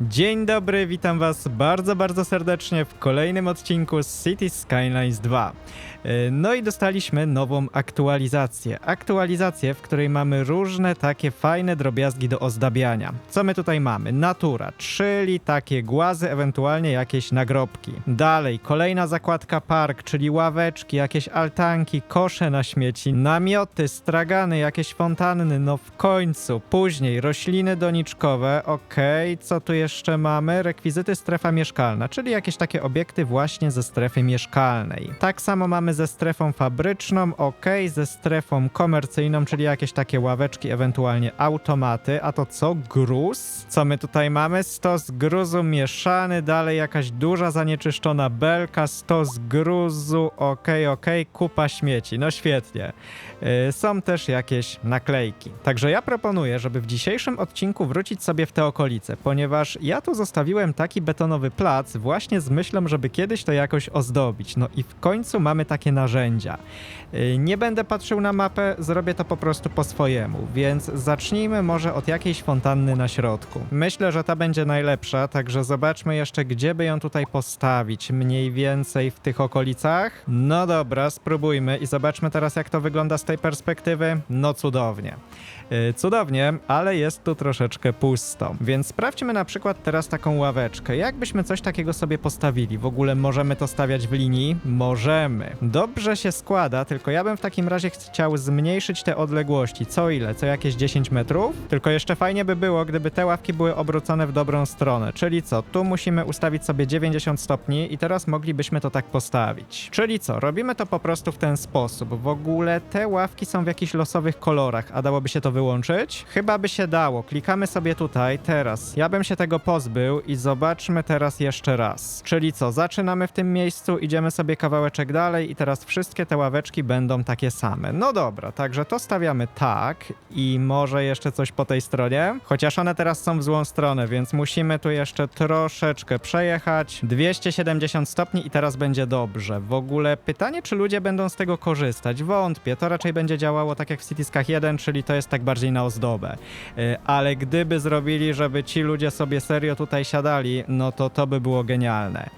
Dzień dobry, witam Was bardzo, bardzo serdecznie w kolejnym odcinku z City Skylines 2. Yy, No i dostaliśmy nową aktualizację. Aktualizację, w której mamy różne takie fajne drobiazgi do ozdabiania. Co my tutaj mamy? Natura, czyli takie głazy, ewentualnie jakieś nagrobki. Dalej, kolejna zakładka park, czyli ławeczki, jakieś altanki, kosze na śmieci, namioty, stragany, jakieś fontanny, no w końcu. Później rośliny doniczkowe, okej, co tu jeszcze mamy? Rekwizyty strefa mieszkalna, czyli jakieś takie obiekty właśnie ze strefy mieszkalnej. Tak samo mamy ze strefą fabryczną, okej, ze strefą komercyjną, czyli jakieś takie ławeczki, ewentualnie automaty. A to co? Gruz? Co my tutaj mamy? Stos gruzu mieszany, dalej jakaś duża zanieczyszczona belka, stos gruzu, okej, okej, kupa śmieci. No świetnie. Yy, Są też jakieś naklejki. Także ja proponuję, żeby w dzisiejszym odcinku wrócić sobie w te okolice, ponieważ ja tu zostawiłem taki betonowy plac właśnie z myślą, żeby kiedyś to jakoś ozdobić. No i w końcu mamy takie narzędzia. Yy, Nie będę patrzył na mapę, zrobię to po prostu po swojemu, więc zacznijmy może od jakiejś fontanny na środku. Myślę, że ta będzie najlepsza, także zobaczmy jeszcze, gdzie by ją tutaj postawić. Mniej więcej w tych okolicach? No dobra, spróbujmy i zobaczmy teraz, jak to wygląda z tej perspektywy. No cudownie. Yy, Cudownie, ale jest tu troszeczkę pusto. Więc sprawdźmy na przykład teraz taką ławeczkę. Jakbyśmy coś takiego sobie postawili? W ogóle możemy to stawiać w linii? Możemy. Dobrze się składa, tylko ja bym w takim razie chciał zmniejszyć te odległości. Co ile? Co jakieś 10 metrów? Tylko jeszcze fajnie by było, gdyby te ławki były obrócone w dobrą stronę. Czyli co? Tu musimy ustawić sobie 90 stopni i teraz moglibyśmy to tak postawić. Czyli co? Robimy to po prostu w ten sposób. W ogóle te ławki są w jakichś losowych kolorach, a dałoby się to wyłączyć? Chyba by się dało. Klikamy sobie tutaj, teraz. Ja bym się tego pozbył i zobaczmy teraz jeszcze raz. Czyli co? Zaczynamy w tym miejscu, idziemy sobie kawałeczek dalej i teraz wszystkie te ławeczki będą takie same. No dobra, także to stawiamy tak i może jeszcze coś po tej stronie. Chociaż one teraz są w złą stronę, więc musimy tu jeszcze troszeczkę przejechać. 270 stopni i teraz będzie dobrze. W ogóle pytanie, czy ludzie będą z tego korzystać? Wątpię. To raczej będzie działało tak jak w Citieskach 1, czyli to jest tak bardziej na ozdobę. Yy, Ale gdyby zrobili, żeby ci ludzie sobie serio tutaj siadali, no to to by było genialne.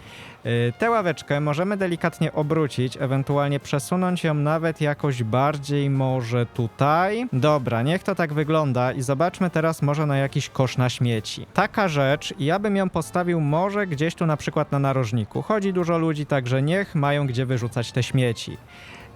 Yy, Tę ławeczkę możemy delikatnie obrócić, ewentualnie przesunąć ją nawet jakoś bardziej może tutaj. Dobra, niech to tak wygląda i zobaczmy teraz może na jakiś kosz na śmieci. Taka rzecz, ja bym ją postawił może gdzieś tu na przykład na narożniku. Chodzi dużo ludzi, także niech mają gdzie wyrzucać te śmieci.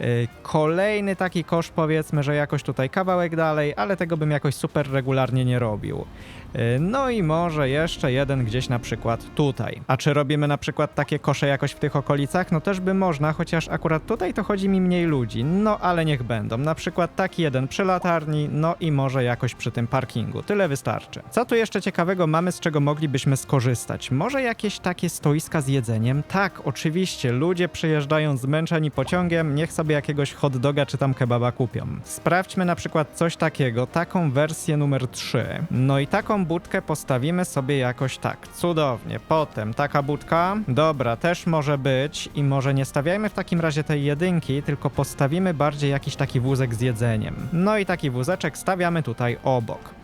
Yy, Kolejny taki kosz, powiedzmy, że jakoś tutaj kawałek dalej, ale tego bym jakoś super regularnie nie robił. Yy, No i może jeszcze jeden gdzieś na przykład tutaj. A czy robimy na przykład takie kosze jakoś w tych okolicach? No też by można, chociaż akurat tutaj to chodzi mi mniej ludzi. No ale niech będą. Na przykład taki jeden przy latarni, no i może jakoś przy tym parkingu. Tyle wystarczy. Co tu jeszcze ciekawego mamy, z czego moglibyśmy skorzystać? Może jakieś takie stoiska z jedzeniem? Tak, oczywiście. Ludzie przyjeżdżają zmęczeni pociągiem, niech sobie jakiegoś hot doga czy tam kebaba kupią. Sprawdźmy na przykład coś takiego, taką wersję numer 3. No i taką budkę postawimy sobie jakoś tak. Cudownie. Potem taka budka. Dobra, też może być i może nie stawiajmy w takim razie tej jedynki, tylko postawimy bardziej jakiś taki wózek z jedzeniem. No i taki wózeczek stawiamy tutaj obok.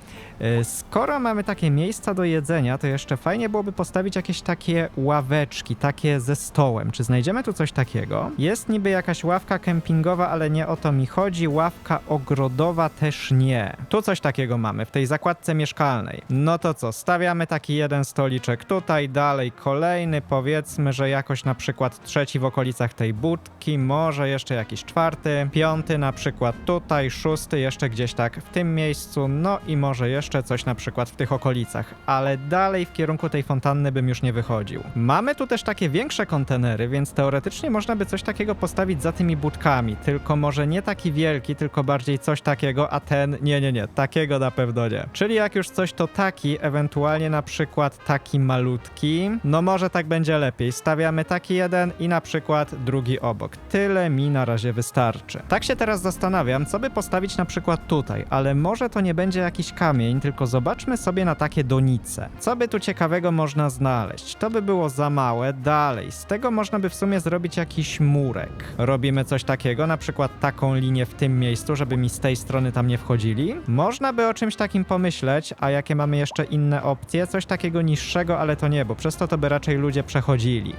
Y, Skoro mamy takie miejsca do jedzenia, to jeszcze fajnie byłoby postawić jakieś takie ławeczki, takie ze stołem. Czy znajdziemy tu coś takiego? Jest niby jakaś ławka kempingowa, ale nie o to mi chodzi. Ławka ogrodowa też nie. Tu coś takiego mamy w tej zakładce mieszkalnej. No to co, stawiamy taki jeden stoliczek tutaj, dalej kolejny, powiedzmy, że jakoś na przykład trzeci w okolicach tej budki, może jeszcze jakiś czwarty, piąty na przykład tutaj, szósty jeszcze gdzieś tak w tym miejscu, no i może jeszcze coś na przykład w tych okolicach, ale dalej w kierunku tej fontanny bym już nie wychodził. Mamy tu też takie większe kontenery, więc teoretycznie można by coś takiego postawić za tymi budkami, tylko może nie taki wielki, tylko bardziej coś takiego, a ten nie, nie, nie, takiego na pewno nie. Czyli jak już coś to taki, ewentualnie na przykład taki malutki, no może tak będzie lepiej. Stawiamy taki jeden i na przykład drugi obok. Tyle mi na razie wystarczy. Tak się teraz zastanawiam, co by postawić na przykład tutaj, ale może to nie będzie jakiś kamień, tylko zobaczmy sobie na takie donice. Co by tu ciekawego można znaleźć? To by było za małe. Dalej, z tego można by w sumie zrobić jakiś murek. Robimy coś takiego, na przykład taką linię w tym miejscu, żeby mi z tej strony tam nie wchodzili. Można by o czymś takim pomyśleć, a jakie mamy jeszcze inne opcje? Coś takiego niższego, ale to nie, bo przez to to by raczej ludzie przechodzili.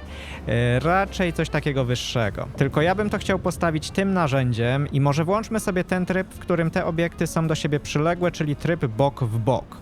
E, raczej coś takiego wyższego. Tylko ja bym to chciał postawić tym narzędziem i może włączmy sobie ten tryb, w którym te obiekty są do siebie przyległe, czyli tryb bok w bok.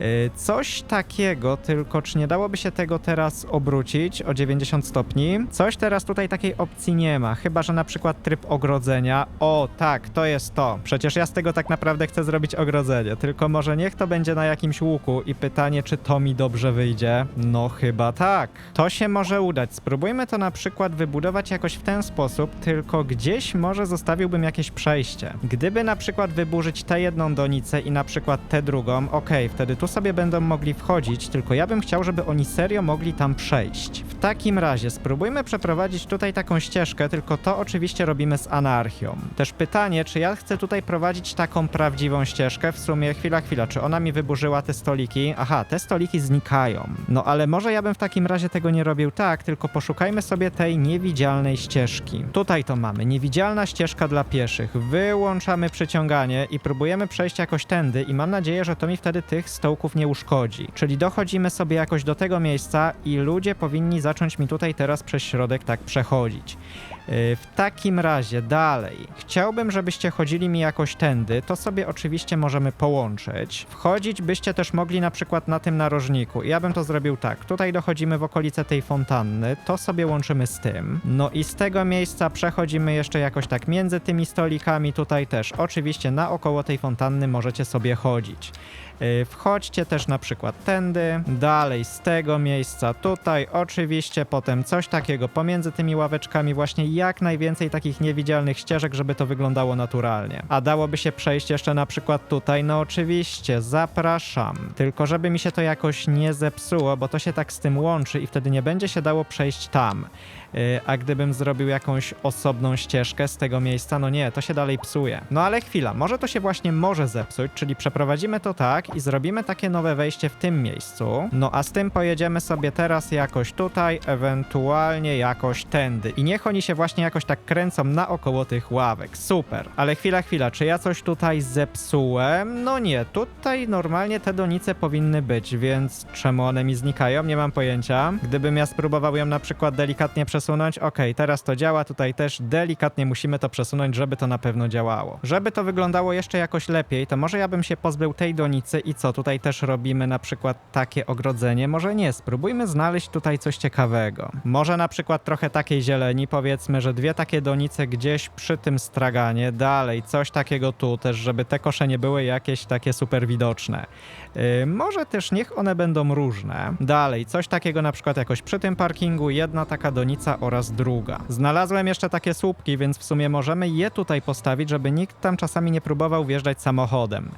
Y, Coś takiego, tylko czy nie dałoby się tego teraz obrócić o 90 stopni? Coś teraz tutaj takiej opcji nie ma, chyba że na przykład tryb ogrodzenia. O, tak, to jest to. Przecież ja z tego tak naprawdę chcę zrobić ogrodzenie, tylko może niech to będzie na jakimś łuku i pytanie, czy to mi dobrze wyjdzie? No chyba tak. To się może udać. Spróbujmy to na przykład wybudować jakoś w ten sposób, tylko gdzieś może zostawiłbym jakieś przejście. Gdyby na przykład wyburzyć tę jedną donicę i na przykład tę drugą, okej, wtedy tu sobie będą mogli wchodzić, tylko ja bym chciał, żeby oni serio mogli tam przejść. W takim razie spróbujmy przeprowadzić tutaj taką ścieżkę, tylko to oczywiście robimy z anarchią. Też pytanie, czy ja chcę tutaj prowadzić taką prawdziwą ścieżkę? W sumie, chwila, chwila, czy ona mi wyburzyła te stoliki? Aha, te stoliki znikają. No ale może ja bym w takim razie tego nie robił tak, tylko poszukajmy sobie tej niewidzialnej ścieżki. Tutaj to mamy, niewidzialna ścieżka dla pieszych. Wyłączamy przyciąganie i próbujemy przejść jakoś tędy i mam nadzieję, że to mi wtedy tych stołków nie uszkodzi. Czyli dochodzimy sobie jakoś do tego miejsca i ludzie powinni zacząć mi tutaj teraz przez środek tak przechodzić. Yy, W takim razie dalej. Chciałbym, żebyście chodzili mi jakoś tędy. To sobie oczywiście możemy połączyć. Wchodzić byście też mogli na przykład na tym narożniku. Ja bym to zrobił tak. Tutaj dochodzimy w okolice tej fontanny. To sobie łączymy z tym. No i z tego miejsca przechodzimy jeszcze jakoś tak między tymi stolikami. Tutaj też. Oczywiście naokoło tej fontanny możecie sobie chodzić. Yy, Wchodźcie też na przykład tędy, dalej z tego miejsca tutaj, oczywiście potem coś takiego pomiędzy tymi ławeczkami, właśnie jak najwięcej takich niewidzialnych ścieżek, żeby to wyglądało naturalnie. A dałoby się przejść jeszcze na przykład tutaj, no oczywiście, zapraszam. Tylko żeby mi się to jakoś nie zepsuło, bo to się tak z tym łączy i wtedy nie będzie się dało przejść tam. Yy, A gdybym zrobił jakąś osobną ścieżkę z tego miejsca, no nie, to się dalej psuje. No ale chwila, może to się właśnie może zepsuć, czyli przeprowadzimy to tak i zrobimy takie nowe wejście w tym miejscu. No a z tym pojedziemy sobie teraz jakoś tutaj, ewentualnie jakoś tędy. I niech oni się właśnie jakoś tak kręcą naokoło tych ławek. Super. Ale chwila, chwila, czy ja coś tutaj zepsułem? No nie, tutaj normalnie te donice powinny być, więc czemu one mi znikają? Nie mam pojęcia. Gdybym ja spróbował ją na przykład delikatnie przesunąć, okej, teraz to działa, tutaj też delikatnie musimy to przesunąć, żeby to na pewno działało. Żeby to wyglądało jeszcze jakoś lepiej, to może ja bym się pozbył tej donicy i co, tutaj też robimy na przykład takie ogrodzenie? Może nie, spróbujmy znaleźć tutaj coś ciekawego. Może na przykład trochę takiej zieleni, powiedzmy, że dwie takie donice gdzieś przy tym straganie, dalej, coś takiego tu też, żeby te kosze nie były jakieś takie super widoczne. Yy, może też niech one będą różne. Dalej, coś takiego na przykład jakoś przy tym parkingu, jedna taka donica oraz druga. Znalazłem jeszcze takie słupki, więc w sumie możemy je tutaj postawić, żeby nikt tam czasami nie próbował wjeżdżać samochodem.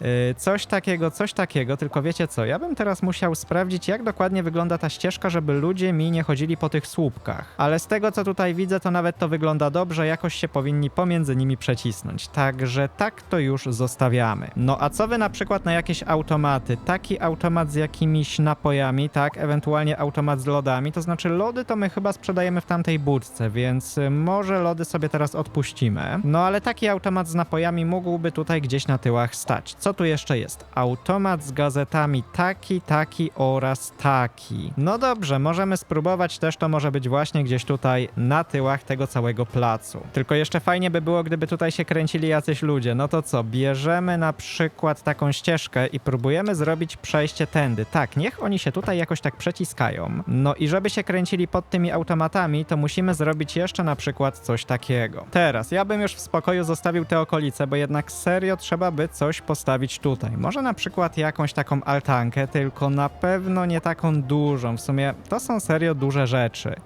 Yy, coś takiego, coś takiego, tylko wiecie co, ja bym teraz musiał sprawdzić, jak dokładnie wygląda ta ścieżka, żeby ludzie mi nie chodzili po tych słupkach. Ale z tego, co tutaj widzę, to nawet to wygląda dobrze, jakoś się powinni pomiędzy nimi przecisnąć. Także tak to już zostawiamy. No a co wy na przykład na jakieś automaty? Taki automat z jakimiś napojami, tak, ewentualnie automat z lodami, to znaczy lody to my chyba sprzedajemy w tamtej budce, więc y, może lody sobie teraz odpuścimy. No ale taki automat z napojami mógłby tutaj gdzieś na tyłach stać. Co tu jeszcze jest? Automat z gazetami taki, taki oraz taki. No dobrze, możemy spróbować, też to może być właśnie gdzieś tutaj na tyłach tego całego placu. Tylko jeszcze fajnie by było, gdyby tutaj się kręcili jacyś ludzie. No to co, bierzemy na przykład taką ścieżkę i próbujemy zrobić przejście tędy. Tak, niech oni się tutaj jakoś tak przeciskają. No i żeby się kręcili pod tymi automatami, to musimy zrobić jeszcze na przykład coś takiego. Teraz, ja bym już w spokoju zostawił te okolice, bo jednak serio trzeba by coś postawić tutaj. Może na przykład jakąś taką altankę, tylko na pewno nie taką dużą. W sumie to są serio duże rzeczy.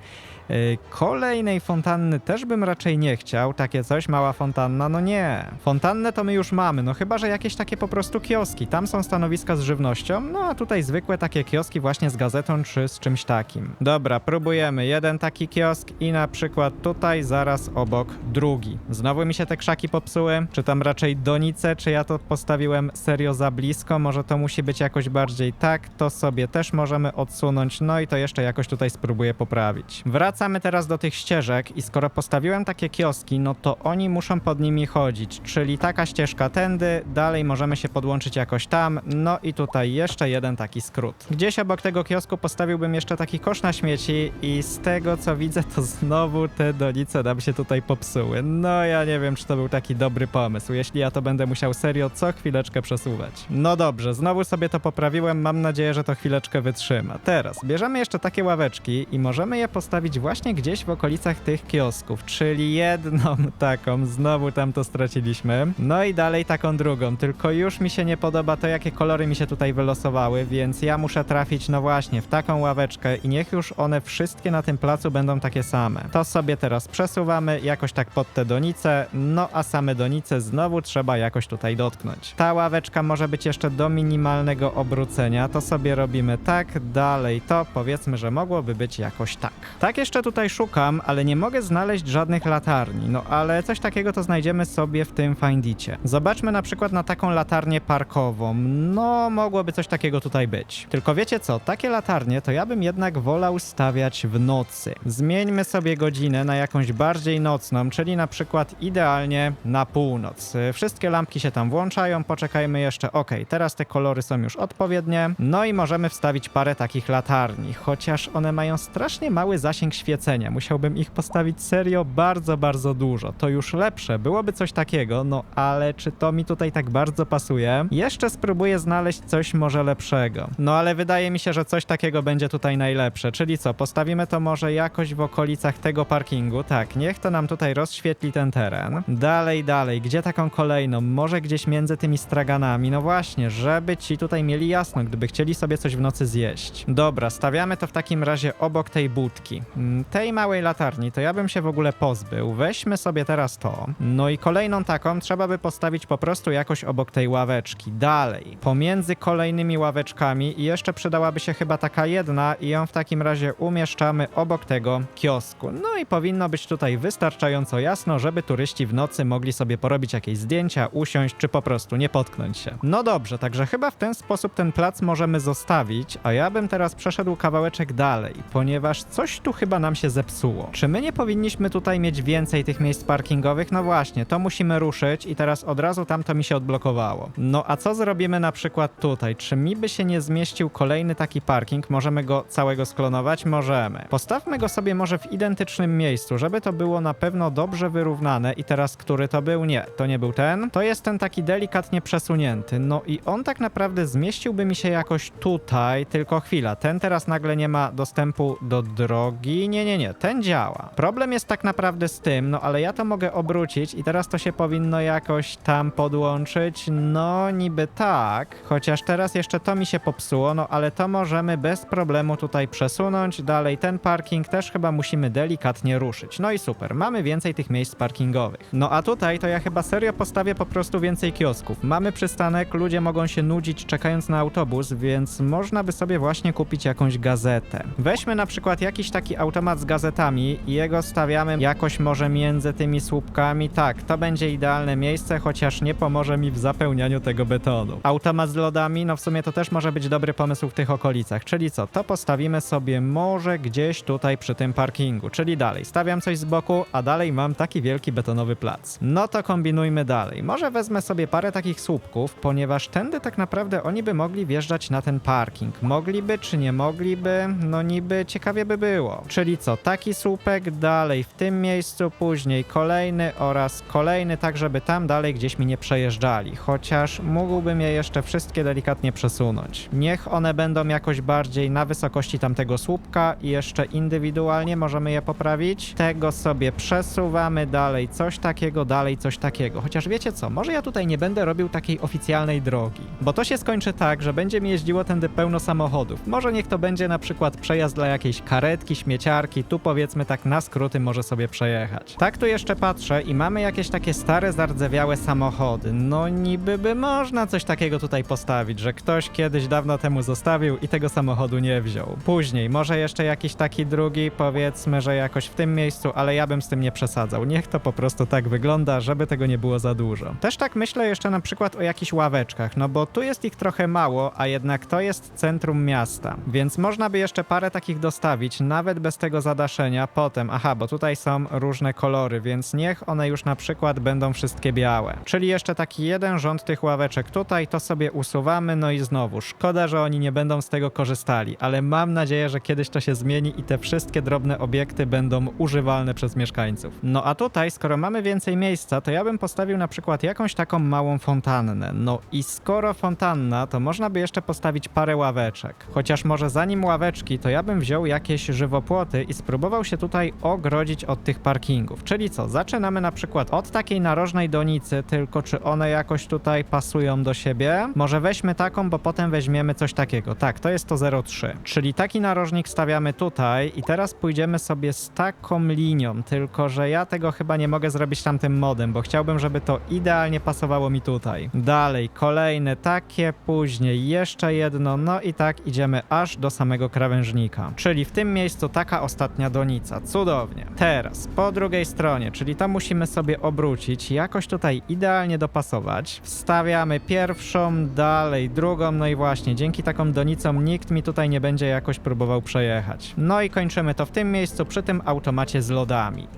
Yy, kolejnej fontanny też bym raczej nie chciał. Takie coś, mała fontanna, no nie. Fontannę to my już mamy, no chyba, że jakieś takie po prostu kioski. Tam są stanowiska z żywnością, no a tutaj zwykłe takie kioski właśnie z gazetą czy z czymś takim. Dobra, próbujemy. Jeden taki kiosk i na przykład tutaj zaraz obok drugi. Znowu mi się te krzaki popsuły? Czy tam raczej donice, czy ja to postawiłem serio za blisko? Może to musi być jakoś bardziej tak, to sobie też możemy odsunąć, no i to jeszcze jakoś tutaj spróbuję poprawić. Wracamy teraz do tych ścieżek i skoro postawiłem takie kioski, no to oni muszą pod nimi chodzić, czyli taka ścieżka tędy, dalej możemy się podłączyć jakoś tam, no i tutaj jeszcze jeden taki skrót. Gdzieś obok tego kiosku postawiłbym jeszcze taki kosz na śmieci i z tego co widzę, to znowu te donice nam się tutaj popsuły. No ja nie wiem, czy to był taki dobry pomysł, jeśli ja to będę musiał serio co chwileczkę przesuwać. No dobrze, znowu sobie to poprawiłem, mam nadzieję, że to chwileczkę wytrzyma. Teraz bierzemy jeszcze takie ławeczki i możemy je postawić właśnie gdzieś w okolicach tych kiosków, czyli jedną taką, znowu tam to straciliśmy, no i dalej taką drugą, tylko już mi się nie podoba to, jakie kolory mi się tutaj wylosowały, więc ja muszę trafić, no właśnie, w taką ławeczkę i niech już one wszystkie na tym placu będą takie same. To sobie teraz przesuwamy jakoś tak pod te donice, no a same donice znowu trzeba jakoś tutaj dotknąć. Ta ławeczka może być jeszcze do minimalnego obrócenia, to sobie robimy tak, dalej to powiedzmy, że mogłoby być jakoś tak. Tak jeszcze tutaj szukam, ale nie mogę znaleźć żadnych latarni, no ale coś takiego to znajdziemy sobie w tym Findicie. Zobaczmy na przykład na taką latarnię parkową, no mogłoby coś takiego tutaj być. Tylko wiecie co, takie latarnie to ja bym jednak wolał stawiać w nocy. Zmieńmy sobie godzinę na jakąś bardziej nocną, czyli na przykład idealnie na północ. Wszystkie lampki się tam włączają, poczekajmy jeszcze. Ok, teraz te kolory są już odpowiednie. No i możemy wstawić parę takich latarni, chociaż one mają strasznie mały zasięg świecenia. Musiałbym ich postawić serio bardzo, bardzo dużo. To już lepsze, byłoby coś takiego, no ale czy to mi tutaj tak bardzo pasuje? Jeszcze spróbuję znaleźć coś może lepszego. No ale wydaje mi się, że coś takiego będzie tutaj najlepsze. Czyli co, postawimy to może jakoś w okolicach tego parkingu. Tak, niech to nam tutaj rozświetli ten teren. Dalej, dalej, gdzie taką kolejną? Może gdzieś między tymi straganami. No właśnie, żeby ci tutaj mieli jasno, gdyby chcieli sobie coś w nocy zjeść. Dobra, stawiamy to w takim razie obok tej budki. Tej małej latarni to ja bym się w ogóle pozbył. Weźmy sobie teraz to. No i kolejną taką trzeba by postawić po prostu jakoś obok tej ławeczki. Dalej, pomiędzy kolejnymi ławeczkami i jeszcze przydałaby się chyba taka jedna i ją w takim razie umieszczamy obok tego kiosku. No i powinno być tutaj wystarczająco jasno, żeby turyści w nocy mogli sobie porobić jakieś zdjęcia, usiąść czy po prostu nie potknąć się. No dobrze, także chyba w ten sposób ten plac możemy zostawić, a ja bym teraz przeszedł kawałeczek dalej, ponieważ coś tu chyba nam się zepsuło. Czy my nie powinniśmy tutaj mieć więcej tych miejsc parkingowych? No właśnie, to musimy ruszyć i teraz od razu tamto mi się odblokowało. No a co zrobimy na przykład tutaj? Czy mi by się nie zmieścił kolejny taki parking? Możemy go całego sklonować? Możemy. Postawmy go sobie może w identycznym miejscu, żeby to było na pewno dobrze wyrównane i teraz który to był? Nie, to nie był ten. To jest ten taki delikatnie przesunięty. No i on tak naprawdę zmieściłby mi się jakoś tutaj, tylko chwila. Ten teraz nagle nie ma dostępu do drogi. Nie, nie, nie, ten działa. Problem jest tak naprawdę z tym, no ale ja to mogę obrócić i teraz to się powinno jakoś tam podłączyć. No niby tak, chociaż teraz jeszcze to mi się popsuło, no ale to możemy bez problemu tutaj przesunąć. Dalej ten parking też chyba musimy delikatnie ruszyć. No i super, mamy więcej tych miejsc parkingowych. No a tutaj to ja chyba serio postawię po prostu więcej kiosków. Mamy przystanek, ludzie mogą się nudzić czekając na autobus, więc można by sobie właśnie kupić jakąś gazetę. Weźmy na przykład jakiś taki automat z gazetami i jego stawiamy jakoś może między tymi słupkami. Tak, to będzie idealne miejsce, chociaż nie pomoże mi w zapełnianiu tego betonu. Automat z lodami, no w sumie to też może być dobry pomysł w tych okolicach. Czyli co, to postawimy sobie może gdzieś tutaj przy tym parkingu, czyli dalej. Stawiam coś z boku, a dalej mam taki wielki betonowy plac. No to kombinujmy dalej. Może wezmę sobie parę takich słupków, ponieważ tędy tak naprawdę oni by mogli wjeżdżać na ten parking. Mogliby czy nie mogliby? No niby ciekawie by było. Czyli co, taki słupek dalej w tym miejscu, później kolejny oraz kolejny, tak żeby tam dalej gdzieś mi nie przejeżdżali. Chociaż mógłbym je jeszcze wszystkie delikatnie przesunąć. Niech one będą jakoś bardziej na wysokości tamtego słupka i jeszcze indywidualnie możemy je poprawić. Tego sobie przesuwamy dalej, coś takiego, dalej coś takiego. Chociaż wiecie co, może ja tutaj nie będę robił takiej oficjalnej drogi, bo to się skończy tak, że będzie mi jeździło tędy pełno samochodów. Może niech to będzie na przykład przejazd dla jakiejś karetki, śmieciarki, parki, tu powiedzmy tak na skróty może sobie przejechać. Tak tu jeszcze patrzę i mamy jakieś takie stare, zardzewiałe samochody. No niby by można coś takiego tutaj postawić, że ktoś kiedyś dawno temu zostawił i tego samochodu nie wziął. Później może jeszcze jakiś taki drugi, powiedzmy, że jakoś w tym miejscu, ale ja bym z tym nie przesadzał. Niech to po prostu tak wygląda, żeby tego nie było za dużo. Też tak myślę jeszcze na przykład o jakichś ławeczkach, no bo tu jest ich trochę mało, a jednak to jest centrum miasta, więc można by jeszcze parę takich dostawić, nawet bez tego zadaszenia. Potem, aha, bo tutaj są różne kolory, więc niech one już na przykład będą wszystkie białe. Czyli jeszcze taki jeden rząd tych ławeczek tutaj, to sobie usuwamy, no i znowu, szkoda, że oni nie będą z tego korzystali, ale mam nadzieję, że kiedyś to się zmieni i te wszystkie drobne obiekty będą używalne przez mieszkańców. No a tutaj, skoro mamy więcej miejsca, to ja bym postawił na przykład jakąś taką małą fontannę. No i skoro fontanna, to można by jeszcze postawić parę ławeczek. Chociaż może zanim ławeczki, to ja bym wziął jakieś żywopłoty i spróbował się tutaj ogrodzić od tych parkingów. Czyli co, zaczynamy na przykład od takiej narożnej donicy, tylko czy one jakoś tutaj pasują do siebie? Może weźmy taką, bo potem weźmiemy coś takiego. Tak, to jest to 03. Czyli taki narożnik stawiamy tutaj i teraz pójdziemy sobie z taką linią, tylko że ja tego chyba nie mogę zrobić tamtym modem, bo chciałbym, żeby to idealnie pasowało mi tutaj. Dalej, kolejne takie, później jeszcze jedno, no i tak idziemy aż do samego krawężnika. Czyli w tym miejscu taka ostatnia donica. Cudownie. Teraz, po drugiej stronie, czyli to musimy sobie obrócić, jakoś tutaj idealnie dopasować. Wstawiamy pierwszą, dalej drugą, no i właśnie, dzięki taką donicom nikt mi tutaj nie będzie jakoś próbował przejechać. No i kończymy to w tym miejscu, przy tym automacie z lodami.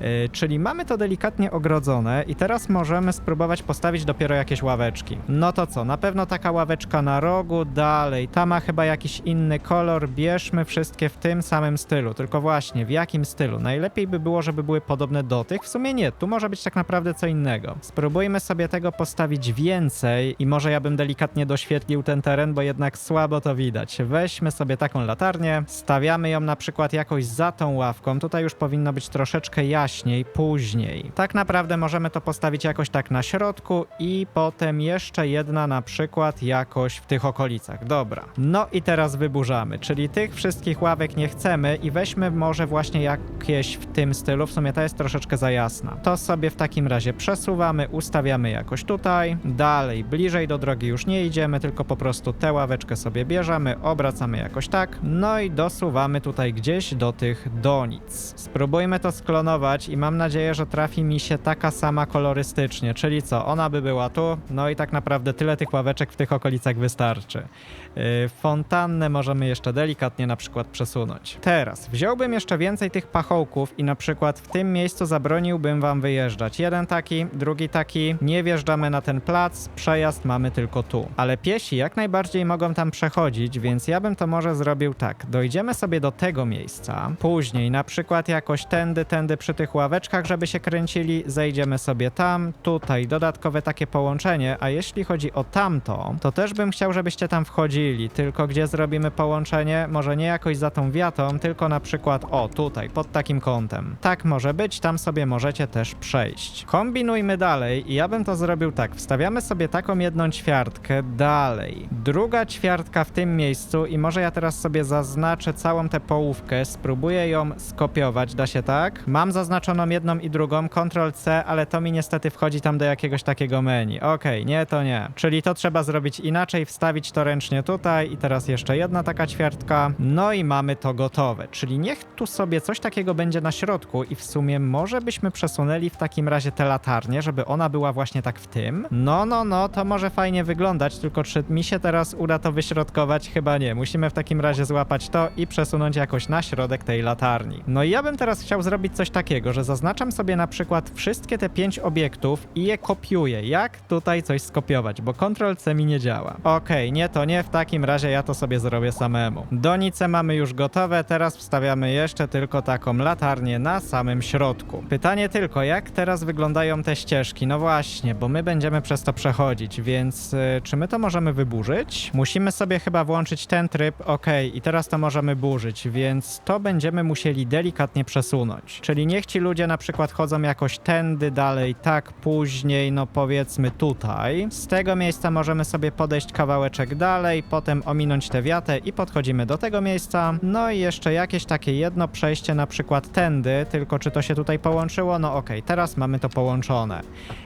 Yy, czyli mamy to delikatnie ogrodzone i teraz możemy spróbować postawić dopiero jakieś ławeczki. No to co, na pewno taka ławeczka na rogu, dalej, ta ma chyba jakiś inny kolor, bierzmy wszystkie w tym samym stylu, tylko właśnie w jakim stylu? Najlepiej by było, żeby były podobne do tych, w sumie nie, tu może być tak naprawdę co innego. Spróbujmy sobie tego postawić więcej i może ja bym delikatnie doświetlił ten teren, bo jednak słabo to widać. Weźmy sobie taką latarnię, stawiamy ją na przykład jakoś za tą ławką, tutaj już powinno być troszeczkę jaśniej, później. Tak naprawdę możemy to postawić jakoś tak na środku i potem jeszcze jedna na przykład jakoś w tych okolicach. Dobra. No i teraz wyburzamy, czyli tych wszystkich ławek nie chcemy i weźmy może właśnie jakieś w tym stylu, w sumie ta jest troszeczkę za jasna. To sobie w takim razie przesuwamy, ustawiamy jakoś tutaj, dalej, bliżej do drogi już nie idziemy, tylko po prostu tę ławeczkę sobie bierzemy, obracamy jakoś tak, no i dosuwamy tutaj gdzieś do tych donic. Spróbujmy to sklonować i mam nadzieję, że trafi mi się taka sama kolorystycznie, czyli co, ona by była tu, no i tak naprawdę tyle tych ławeczek w tych okolicach wystarczy. Yy, fontannę możemy jeszcze delikatnie na przykład przesunąć. Teraz wziąłbym jeszcze więcej tych pachołków i na przykład w tym miejscu zabroniłbym wam wyjeżdżać. Jeden taki, drugi taki, nie wjeżdżamy na ten plac, przejazd mamy tylko tu. Ale piesi jak najbardziej mogą tam przechodzić, więc ja bym to może zrobił tak. Dojdziemy sobie do tego miejsca, później na przykład jakoś tędy, tędy przy tych ławeczkach, żeby się kręcili, zejdziemy sobie tam, tutaj, dodatkowe takie połączenie, a jeśli chodzi o tamto, to też bym chciał, żebyście tam wchodzili, tylko gdzie zrobimy połączenie, może nie jakoś za tą wiatą, tylko na przykład o, tutaj, pod takim kątem. Tak może być, tam sobie możecie też przejść. Kombinujmy dalej i ja bym to zrobił tak, wstawiamy sobie taką jedną ćwiartkę dalej. Druga ćwiartka w tym miejscu i może ja teraz sobie zaznaczę całą tę połówkę, spróbuję ją skopiować, da się tak? Mam zaznaczoną jedną i drugą, Ctrl C, ale to mi niestety wchodzi tam do jakiegoś takiego menu. Okej, nie, to nie. Czyli to trzeba zrobić inaczej, wstawić to ręcznie tutaj i teraz jeszcze jedna taka ćwiartka. No i mamy to gotowe. Czyli niech tu sobie coś takiego będzie na środku i w sumie może byśmy przesunęli w takim razie tę latarnię, żeby ona była właśnie tak w tym. No, no, no, to może fajnie wyglądać, tylko czy mi się teraz uda to wyśrodkować? Chyba nie. Musimy w takim razie złapać to i przesunąć jakoś na środek tej latarni. No i ja bym teraz chciał zrobić coś takiego, że zaznaczam sobie na przykład wszystkie te pięć obiektów i je kopiuję. Jak tutaj coś skopiować, bo Ctrl C mi nie działa. Okej, nie to nie, w takim razie ja to sobie zrobię samemu. Donice mamy już gotowe, teraz wstawiamy jeszcze tylko taką latarnię na samym środku. Pytanie tylko, jak teraz wyglądają te ścieżki? No właśnie, bo my będziemy przez to przechodzić, więc y, czy my to możemy wyburzyć? Musimy sobie chyba włączyć ten tryb, ok, i teraz to możemy burzyć, więc to będziemy musieli delikatnie przesunąć. Czyli niech ci ludzie na przykład chodzą jakoś tędy dalej, tak później, no powiedzmy tutaj. Z tego miejsca możemy sobie podejść kawałeczek dalej, potem ominąć tę wiatę i podchodzimy do tego miejsca. No i jeszcze jakieś takie jedno przejście na przykład tędy, tylko czy to się tutaj połączyło? No okej, teraz mamy to połączone.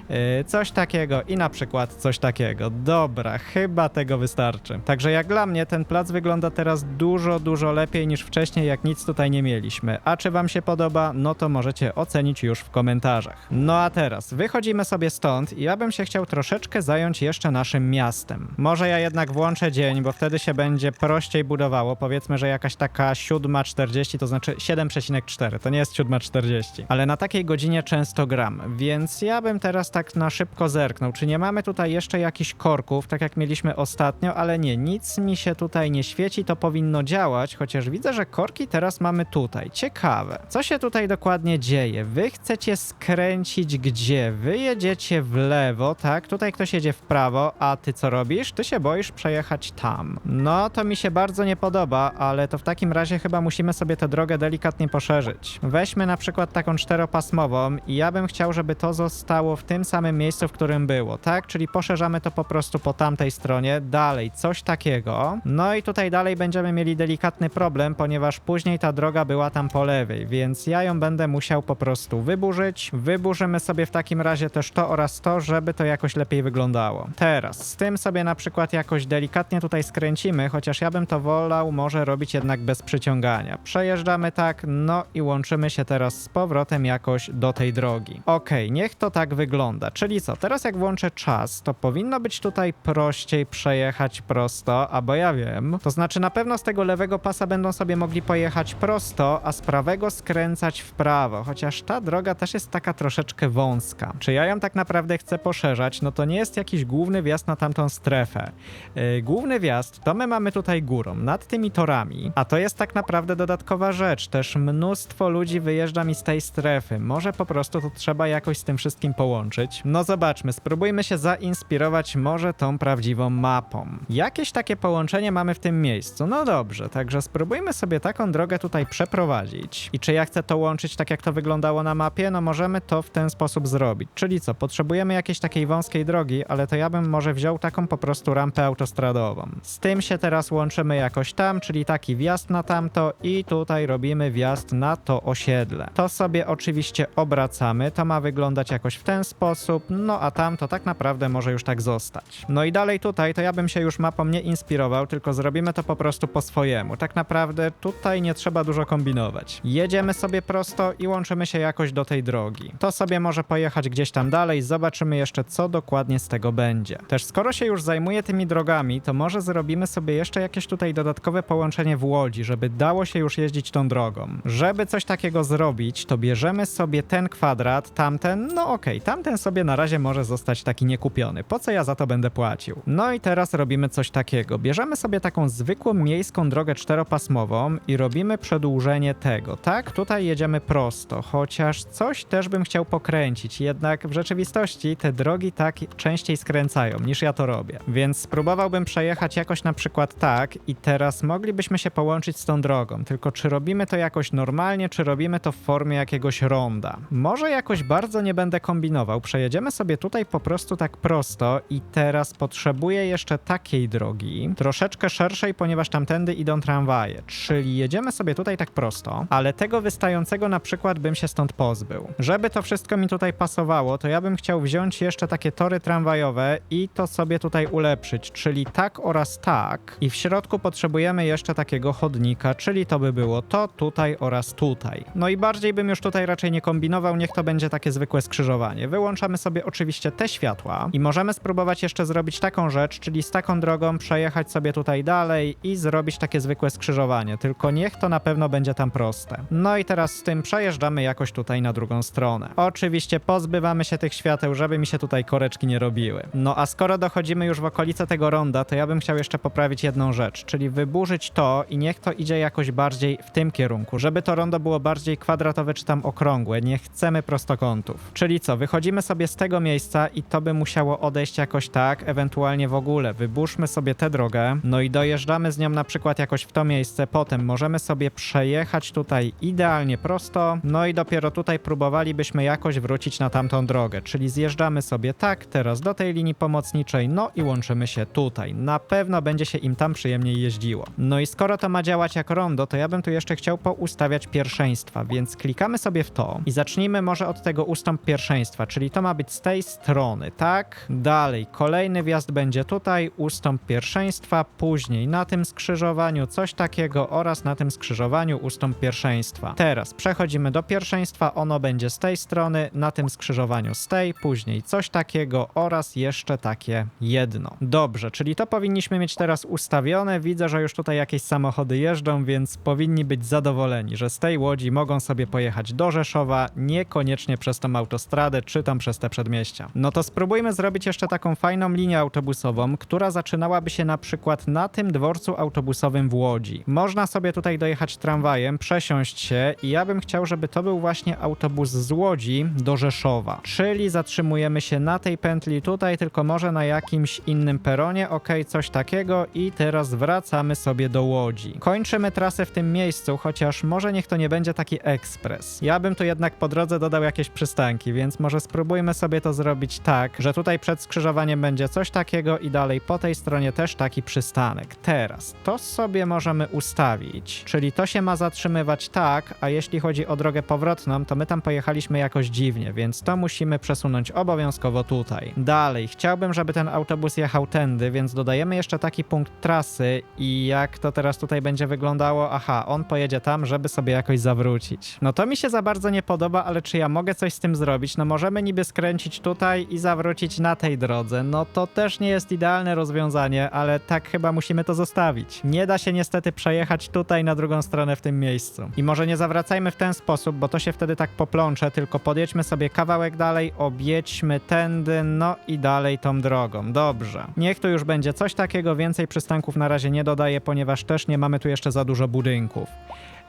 Yy, coś takiego i na przykład coś takiego. Dobra, chyba tego wystarczy. Także jak dla mnie ten plac wygląda teraz dużo, dużo lepiej niż wcześniej, jak nic tutaj nie mieliśmy. A czy wam się podoba? No to możecie ocenić już w komentarzach. No a teraz wychodzimy sobie stąd i ja bym się chciał troszeczkę zająć jeszcze naszym miastem. Może ja jednak włączę dzień, bo wtedy się będzie prościej budowało. Powiedzmy, że jakaś taka 7.40, to znaczy 7,4. To nie jest 7.40. Ale na takiej godzinie często gram, więc ja bym teraz tak na szybko zerknął. Czy nie mamy tutaj jeszcze jakichś korków, tak jak mieliśmy ostatnio, ale nie, nic mi się tutaj nie świeci, to powinno działać, chociaż widzę, że korki teraz mamy tutaj. Ciekawe. Co się tutaj dokładnie dzieje? Wy chcecie skręcić gdzie? Wy jedziecie w lewo, tak? Tutaj ktoś jedzie w prawo, a ty co robisz? Ty się boisz przejechać tam. No, to mi się bardzo nie podoba, ale to w takim razie chyba musimy sobie tę drogę delikatnie poszerzyć. Weźmy na przykład taką czteropasmową i ja bym chciał, żeby to zostało w tym samym miejscu, w którym było, tak? Czyli poszerzamy to po prostu po tamtej stronie, dalej, coś takiego. No i tutaj dalej będziemy mieli delikatny problem, ponieważ później ta droga była tam po lewej, więc ja ją będę musiał po prostu wyburzyć. Wyburzymy sobie w takim razie też to oraz to, żeby to jakoś lepiej wyglądało. Teraz, z tym sobie na przykład jakoś delikatnie tutaj skręcimy, chociaż ja bym to wolał może robić jednak bez przyciągania. Przejeżdżamy tak, no i łączymy się teraz z powrotem jakoś do tej drogi. Okej, niech to tak wygląda. Czyli co, teraz jak włączę czas, to powinno być tutaj prościej przejechać prosto, a bo ja wiem. To znaczy na pewno z tego lewego pasa będą sobie mogli pojechać prosto, a z prawego skręcać w prawo, chociaż ta droga też jest taka troszeczkę wąska. Czy ja ją tak naprawdę chcę poszerzać? No to nie jest jakiś główny wjazd na tamtą strefę. Yy, główny wjazd to my mamy tutaj górą, nad tymi torami, a to jest tak naprawdę dodatkowa rzecz. Też mnóstwo ludzi wyjeżdża mi z tej strefy. Może po prostu to trzeba jakoś z tym wszystkim połączyć. No zobaczmy, spróbujmy się zainspirować może tą prawdziwą mapą. Jakieś takie połączenie mamy w tym miejscu. No dobrze, także spróbujmy sobie taką drogę tutaj przeprowadzić. I czy ja chcę to łączyć tak jak to wyglądało na mapie? No możemy to w ten sposób zrobić. Czyli co, potrzebujemy jakiejś takiej wąskiej drogi, ale to ja bym może wziął taką po prostu rampę autostradową. Z tym się teraz łączymy jakoś tam, czyli taki wjazd na tamto i tutaj robimy wjazd na to osiedle. To sobie oczywiście obracamy, to ma wyglądać jakoś w ten sposób, no a tam to tak naprawdę może już tak zostać. No i dalej tutaj to ja bym się już mapą nie inspirował, tylko zrobimy to po prostu po swojemu. Tak naprawdę tutaj nie trzeba dużo kombinować. Jedziemy sobie prosto i łączymy się jakoś do tej drogi. To sobie może pojechać gdzieś tam dalej, zobaczymy jeszcze co dokładnie z tego będzie. Też skoro się już zajmuję tymi drogami, to może zrobimy sobie jeszcze jakieś tutaj dodatkowe połączenie w Łodzi, żeby dało się już jeździć tą drogą. Żeby coś takiego zrobić, to bierzemy sobie ten kwadrat, tamten, no okej, tamten sobie na razie może zostać taki niekupiony. Po co ja za to będę płacił? No i teraz robimy coś takiego. Bierzemy sobie taką zwykłą miejską drogę czteropasmową i robimy przedłużenie tego, tak? Tutaj jedziemy prosto, chociaż coś też bym chciał pokręcić, jednak w rzeczywistości te drogi tak częściej skręcają niż ja to robię. Więc spróbowałbym przejechać jakoś na przykład tak i teraz moglibyśmy się połączyć z tą drogą, tylko czy robimy to jakoś normalnie, czy robimy to w formie jakiegoś ronda? Może jakoś bardzo nie będę kombinował, przejedziemy sobie tutaj po prostu tak prosto i teraz potrzebuję jeszcze takiej drogi, troszeczkę szerszej, ponieważ tamtędy idą tramwaje, czyli jedziemy sobie tutaj tak prosto, ale tego wystającego na przykład bym się stąd pozbył. Żeby to wszystko mi tutaj pasowało, to ja bym chciał wziąć jeszcze takie tory tramwajowe i to sobie tutaj ulepszyć, czyli tak oraz tak i w środku potrzebujemy jeszcze takiego chodnika, czyli to by było to tutaj oraz tutaj. No i bardziej bym już tutaj raczej nie kombinował, niech to będzie takie zwykłe skrzyżowanie. Wyłączamy sobie oczywiście te światła i możemy spróbować jeszcze zrobić taką rzecz, czyli z taką drogą przejechać sobie tutaj dalej i zrobić takie zwykłe skrzyżowanie, tylko niech to na pewno będzie tam proste. No i teraz z tym przejeżdżamy jakoś tutaj na drugą stronę. Oczywiście pozbywamy się tych świateł, żeby mi się tutaj koreczki nie robiły. No a skoro dochodzimy już w okolice tego ronda, to ja bym chciał jeszcze poprawić jedną rzecz, czyli wyburzyć to i niech to idzie jakoś bardziej w tym kierunku, żeby to rondo było bardziej kwadratowe czy tam okrągłe. Nie chcemy prostokątów. Czyli co, wychodzimy sobie z tego miejsca i to by musiało odejść jakoś tak, ewentualnie w ogóle. Wyburzmy sobie tę drogę, no i dojeżdżamy z nią na przykład jakoś w to miejsce, potem możemy sobie przejechać tutaj idealnie prosto, no i dopiero tutaj próbowalibyśmy jakoś wrócić na tamtą drogę, czyli zjeżdżamy sobie tak, teraz do tej linii pomocniczej, no i łączymy się tutaj. Na pewno będzie się im tam przyjemniej jeździło. No i skoro to ma działać jak rondo, to ja bym tu jeszcze chciał poustawiać pierwszeństwa, więc klikamy sobie w to i zacznijmy może od tego ustąp pierwszeństwa, czyli to ma być z tej strony, tak? Dalej, kolejny wjazd będzie tutaj, ustąp pierwszeństwa, później na tym skrzyżowaniu coś takiego oraz na tym skrzyżowaniu ustąp pierwszeństwa. Teraz przechodzimy do pierwszeństwa, ono będzie z tej strony, na tym skrzyżowaniu z tej, później coś takiego oraz jeszcze takie jedno. Dobrze, czyli to powinniśmy mieć teraz ustawione. Widzę, że już tutaj jakieś samochody jeżdżą, więc powinni być zadowoleni, że z tej łodzi mogą sobie pojechać do Rzeszowa, niekoniecznie przez tą autostradę czy tam przez te przedmieścia. No to spróbujmy zrobić jeszcze taką fajną linię autobusową, która zaczynałaby się na przykład na tym dworcu autobusowym w Łodzi. Można sobie tutaj dojechać tramwajem, przesiąść się i ja bym chciał, żeby to był właśnie autobus z Łodzi do Rzeszowa. Czyli zatrzymujemy się na tej pętli tutaj, tylko może na jakimś innym peronie, ok, coś takiego i teraz wracamy sobie do Łodzi. Kończymy trasę w tym miejscu, chociaż może niech to nie będzie taki ekspres. Ja bym tu jednak po drodze dodał jakieś przystanki, więc może spróbujmy sobie to zrobić tak, że tutaj przed skrzyżowaniem będzie coś takiego i dalej po tej stronie też taki przystanek. Teraz to sobie możemy ustawić, czyli to się ma zatrzymywać tak, a jeśli chodzi o drogę powrotną, to my tam pojechaliśmy jakoś dziwnie, więc to musimy przesunąć obowiązkowo tutaj. Dalej, chciałbym, żeby ten autobus jechał tędy, więc dodajemy jeszcze taki punkt trasy i jak to teraz tutaj będzie wyglądało? Aha, on pojedzie tam, żeby sobie jakoś zawrócić. No to mi się za bardzo nie podoba, ale czy ja mogę coś z tym zrobić? No możemy niby skręcić tutaj i zawrócić na tej drodze. No to też nie jest idealne rozwiązanie, ale tak chyba musimy to zostawić. Nie da się niestety przejechać tutaj na drugą stronę w tym miejscu. I może nie zawracajmy w ten sposób, bo to się wtedy tak poplącze, tylko podjedźmy sobie kawałek dalej, objedźmy tędy, no i dalej tą drogą. Dobrze. Niech tu już będzie coś takiego, więcej przystanków na razie nie dodaję, ponieważ też nie mamy tu jeszcze za dużo budynków.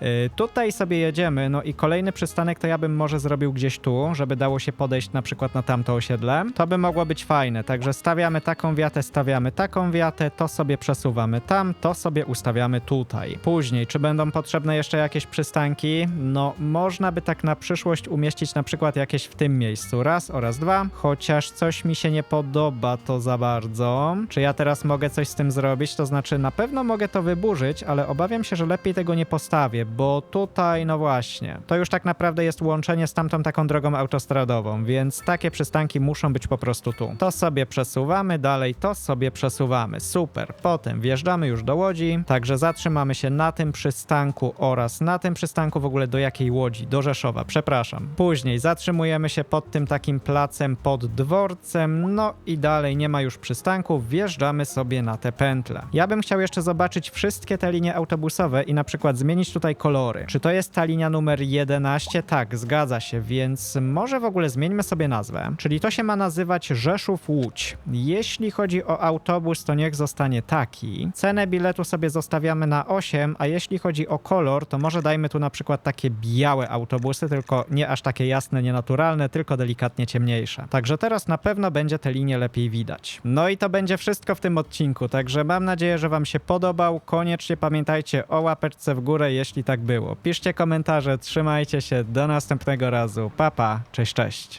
Yy, tutaj sobie jedziemy, no i kolejny przystanek to ja bym może zrobił gdzieś tu, żeby dało się podejść na przykład na tamto osiedle. To by mogło być fajne, także stawiamy taką wiatę, stawiamy taką wiatę, to sobie przesuwamy tam, to sobie ustawiamy tutaj. Później, czy będą potrzebne jeszcze jakieś przystanki? No, można by tak na przyszłość umieścić na przykład jakieś w tym miejscu, raz oraz dwa, chociaż coś mi się nie podoba to za bardzo. Czy ja teraz mogę coś z tym zrobić? To znaczy, na pewno mogę to wyburzyć, ale obawiam się, że lepiej tego nie postawię, bo tutaj, no właśnie, to już tak naprawdę jest łączenie z tamtą taką drogą autostradową, więc takie przystanki muszą być po prostu tu. To sobie przesuwamy, dalej to sobie przesuwamy. Super. Potem wjeżdżamy już do Łodzi, także zatrzymamy się na tym przystanku oraz na tym przystanku w ogóle do jakiej Łodzi? Do Rzeszowa, przepraszam. Później zatrzymujemy się pod tym takim placem pod dworcem, no i dalej nie ma już przystanków, wjeżdżamy sobie na te pętle. Ja bym chciał jeszcze zobaczyć wszystkie te linie autobusowe i na przykład zmienić tutaj kolory. Czy to jest ta linia numer 11? Tak, zgadza się, więc może w ogóle zmieńmy sobie nazwę. Czyli to się ma nazywać Rzeszów Łódź. Jeśli chodzi o autobus, to niech zostanie taki. Cenę biletu sobie zostawiamy na 8, a jeśli chodzi o kolor, to może dajmy tu na przykład takie białe autobusy, tylko nie aż takie jasne, nienaturalne, tylko delikatnie ciemniejsze. Także teraz na pewno będzie te linie lepiej widać. No i to będzie wszystko w tym odcinku, także mam nadzieję, że Wam się podobał. Koniecznie pamiętajcie o łapeczce w górę, jeśli tak było. Piszcie komentarze, trzymajcie się, do następnego razu. Papa, pa. cześć, cześć.